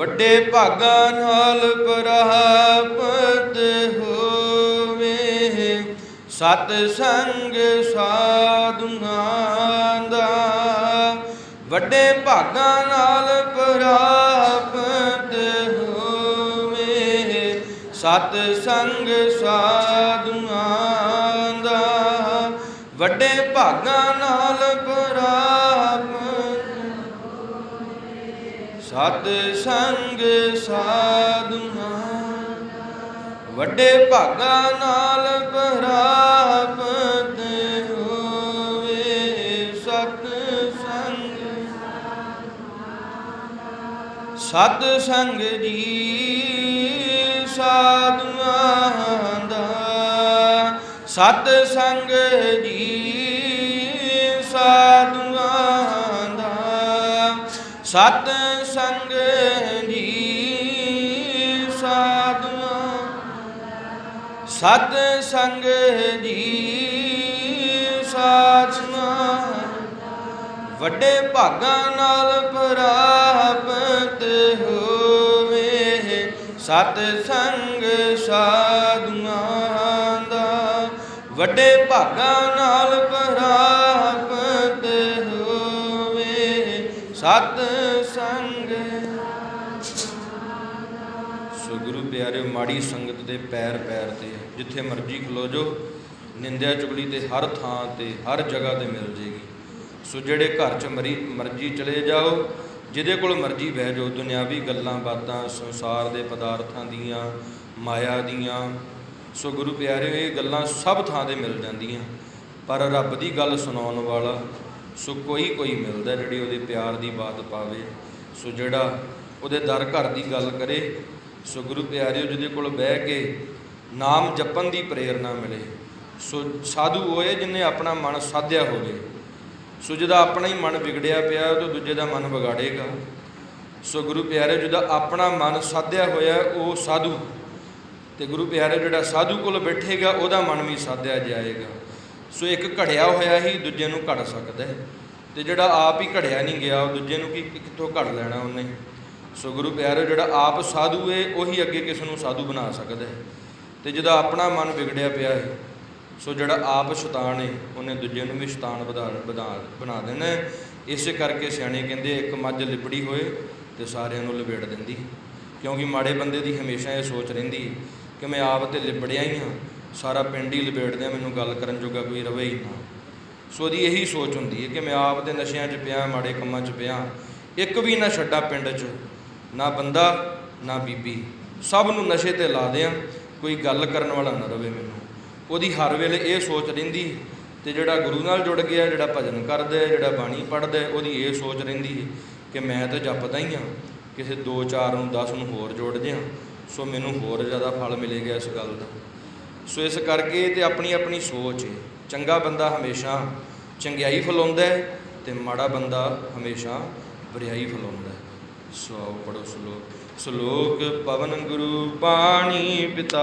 ਵੱਡੇ ਭਾਗਾਂ ਨਾਲ ਪ੍ਰਾਪਤ ਹੋਵੇ। ਸਤ ਸੰਗ ਸਾਧੂਆਂ ਦਾ ਵੱਡੇ ਭਾਗਾਂ ਨਾਲ ਪ੍ਰਾਪਤ ਹੋਵੇ। ਸਤ ਸੰਗ ਸਾਧੂਆਂ ਦਾ ਵੱਡੇ ਭਾਗਾਂ ਨਾਲ ਸਤ ਸੰਗ ਸਾਧੂਆਂ, ਵੱਡੇ ਭਾਗਾਂ ਨਾਲ ਪ੍ਰਾਪਤ ਹੋਵੇ ਸਤ ਸੰਗ। ਸਤ ਸੰਗ ਜੀ ਸਾਧੂਆਂ ਦਾ, ਸਤ ਸੰਗ ਜੀ ਸਾਧੂਆਂ ਸਤ ਸੰਗ ਜੀ ਸਾਧੂਆਂ ਸਤ ਸੰਗ ਜੀ ਸਾਧੂਆਂ, ਵੱਡੇ ਭਾਗਾਂ ਨਾਲ ਪ੍ਰਾਪਤ ਹੋਵੇ ਸਤ ਸੰਗ ਸਾਧੂਆਂ ਦਾ, ਵੱਡੇ ਭਾਗਾਂ ਨਾਲ ਸਤ ਸੰਗ। ਸੋ ਗੁਰੂ ਪਿਆਰੇ ਮਾੜੀ ਸੰਗਤ ਦੇ ਪੈਰ ਪੈਰ ਤੇ, ਜਿੱਥੇ ਮਰਜ਼ੀ ਖਲੋ ਜੋ ਨਿੰਦਿਆ ਚੁਗਲੀ ਤੇ ਹਰ ਥਾਂ ਤੇ, ਹਰ ਜਗ੍ਹਾ ਤੇ ਮਿਲ ਜੇਗੀ। ਸੋ ਜਿਹੜੇ ਘਰ 'ਚ ਮਰੀ, ਮਰਜ਼ੀ ਚਲੇ ਜਾਓ, ਜਿਹਦੇ ਕੋਲ ਮਰਜ਼ੀ ਬਹਿ ਜਾਓ, ਦੁਨਿਆਵੀ ਗੱਲਾਂ ਬਾਤਾਂ, ਸੰਸਾਰ ਦੇ ਪਦਾਰਥਾਂ ਦੀਆਂ, ਮਾਇਆ ਦੀਆਂ। ਸੋ ਗੁਰੂ ਪਿਆਰੇ ਇਹ ਗੱਲਾਂ ਸਭ ਥਾਂ ਤੇ ਮਿਲ ਜਾਂਦੀਆਂ। ਪਰ ਰੱਬ ਦੀ ਗੱਲ ਸੁਣਾਉਣ ਵਾਲਾ ਸੋ ਕੋਈ ਕੋਈ ਮਿਲਦਾ ਜਿਹੜੀ ਉਹਦੇ ਪਿਆਰ ਦੀ ਬਾਤ ਪਾਵੇ। ਸੋ ਜਿਹੜਾ ਉਹਦੇ ਦਰ ਘਰ ਦੀ ਗੱਲ ਕਰੇ। ਸੋ ਗੁਰੂ ਪਿਆਰਿਓ, ਜਿਹਦੇ ਕੋਲ ਬਹਿ ਕੇ ਨਾਮ ਜਪਣ ਦੀ ਪ੍ਰੇਰਣਾ ਮਿਲੇ। ਸੋ ਸਾਧੂ ਹੋਏ ਜਿਨੇ ਆਪਣਾ ਮਨ ਸਾਧਿਆ ਹੋਵੇ। ਸੋ ਜਿਹਦਾ ਆਪਣਾ ਹੀ ਮਨ ਵਿਗੜਿਆ ਪਿਆ, ਉਹ ਦੂਜੇ ਦਾ ਮਨ ਵਿਗਾੜੇਗਾ। ਸੋ ਗੁਰੂ ਪਿਆਰੇ ਜਿਹਦਾ ਆਪਣਾ ਮਨ ਸਾਧਿਆ ਹੋਇਆ, ਉਹ ਸਾਧੂ। ਤੇ ਗੁਰੂ ਪਿਆਰੇ ਜਿਹੜਾ ਸਾਧੂ ਕੋਲ ਬੈਠੇਗਾ, ਉਹਦਾ ਮਨ ਵੀ ਸਾਧਿਆ ਜਾਏਗਾ। ਸੋ ਇੱਕ ਘੜਿਆ ਹੋਇਆ ਹੀ ਦੂਜੇ ਨੂੰ ਘੜ ਸਕਦਾ ਹੈ। ਤੇ ਜਿਹੜਾ ਆਪ ਹੀ ਘੜਿਆ ਨਹੀਂ ਗਿਆ, ਉਹ ਦੂਜੇ ਨੂੰ ਕੀ ਕਿੱਥੋਂ ਘੜ ਲੈਣਾ ਉਹਨੇ? ਸੋ ਗੁਰੂ ਪਿਆਰੇ, ਜਿਹੜਾ ਆਪ ਸਾਧੂ ਹੈ ਉਹੀ ਅੱਗੇ ਕਿਸ ਨੂੰ ਸਾਧੂ ਬਣਾ ਸਕਦਾ ਹੈ। ਤੇ ਜਿਹਦਾ ਆਪਣਾ ਮਨ ਵਿਗੜਿਆ ਪਿਆ ਹੈ, ਸੋ ਜਿਹੜਾ ਆਪ ਸ਼ੈਤਾਨ ਹੈ ਉਹਨੇ ਦੂਜੇ ਨੂੰ ਵੀ ਸ਼ੈਤਾਨ ਬਣਾ ਬਣਾ ਬਣਾ ਦੇਣਾ ਹੈ। ਇਸੇ ਕਰਕੇ ਸਿਆਣੇ ਕਹਿੰਦੇ ਇੱਕ ਮੱਝ ਲਿਬੜੀ ਹੋਏ ਤੇ ਸਾਰਿਆਂ ਨੂੰ ਲਪੇਟ ਦਿੰਦੀ ਕਿਉਂਕਿ ਮਾੜੇ ਬੰਦੇ ਦੀ ਹਮੇਸ਼ਾ ਇਹ ਸੋਚ ਰਹਿੰਦੀ ਹੈ ਕਿ ਮੈਂ ਆਪ ਤੇ ਲਿਬੜਿਆ ਹੀ ਹਾਂ। ਸਾਰਾ ਪਿੰਡ ਹੀ ਲਪੇਟ ਦਿਆਂ ਮੈਨੂੰ ਗੱਲ ਕਰਨ ਜੋਗਾ ਕੋਈ ਰਵੇ ਹੀ ਨਾ। ਸੋ ਉਹਦੀ ਇਹੀ ਸੋਚ ਹੁੰਦੀ ਹੈ ਕਿ ਮੈਂ ਆਪ ਦੇ ਨਸ਼ਿਆਂ 'ਚ ਪਿਆ, ਮਾੜੇ ਕੰਮਾਂ 'ਚ ਪਿਆ, ਇੱਕ ਵੀ ਨਾ ਛੱਡਾ ਪਿੰਡ 'ਚ, ਨਾ ਬੰਦਾ, ਨਾ ਬੀਬੀ। ਸਭ ਨੂੰ ਨਸ਼ੇ ਤੇ ਲਾ ਦਿਆਂ, ਕੋਈ ਗੱਲ ਕਰਨ ਵਾਲਾ ਨਾ ਰਵੇ ਮੈਨੂੰ। ਉਹਦੀ ਹਰ ਵੇਲੇ ਇਹ ਸੋਚ ਰਹਿੰਦੀ ਤੇ ਜਿਹੜਾ ਗੁਰੂ ਨਾਲ ਜੁੜ ਗਿਆ, ਜਿਹੜਾ ਭਜਨ ਕਰਦਾ ਜਿਹੜਾ ਬਾਣੀ ਪੜ੍ਹਦਾ ਉਹਦੀ ਇਹ ਸੋਚ ਰਹਿੰਦੀ ਹੈ ਕਿ ਮੈਂ ਤਾਂ ਜਪਦਾ ਹੀ ਹਾਂ, ਕਿਸੇ 2 4 ਨੂੰ 10 ਨੂੰ ਹੋਰ ਜੋੜ ਦਿਆਂ। ਸੋ ਮੈਨੂੰ ਹੋਰ ਜ਼ਿਆਦਾ ਫਲ ਮਿਲੇਗਾ ਇਸ ਗੱਲ ਦਾ। ਸੋ ਇਸ ਕਰਕੇ ਤੇ ਆਪਣੀ ਆਪਣੀ ਸੋਚ ਹੈ। ਚੰਗਾ ਬੰਦਾ ਹਮੇਸ਼ਾ ਚੰਗਿਆਈ ਫਲਾਉਂਦਾ ਹੈ ਤੇ ਮਾੜਾ ਬੰਦਾ ਹਮੇਸ਼ਾ ਬੁਰਾਈ ਫਲਾਉਂਦਾ ਹੈ। ਸੋ ਆਓ ਪੜੋ ਸ਼ਲੋਕ। ਸ਼ਲੋਕ ਪਵਨ ਗੁਰੂ ਪਾਣੀ ਪਿਤਾ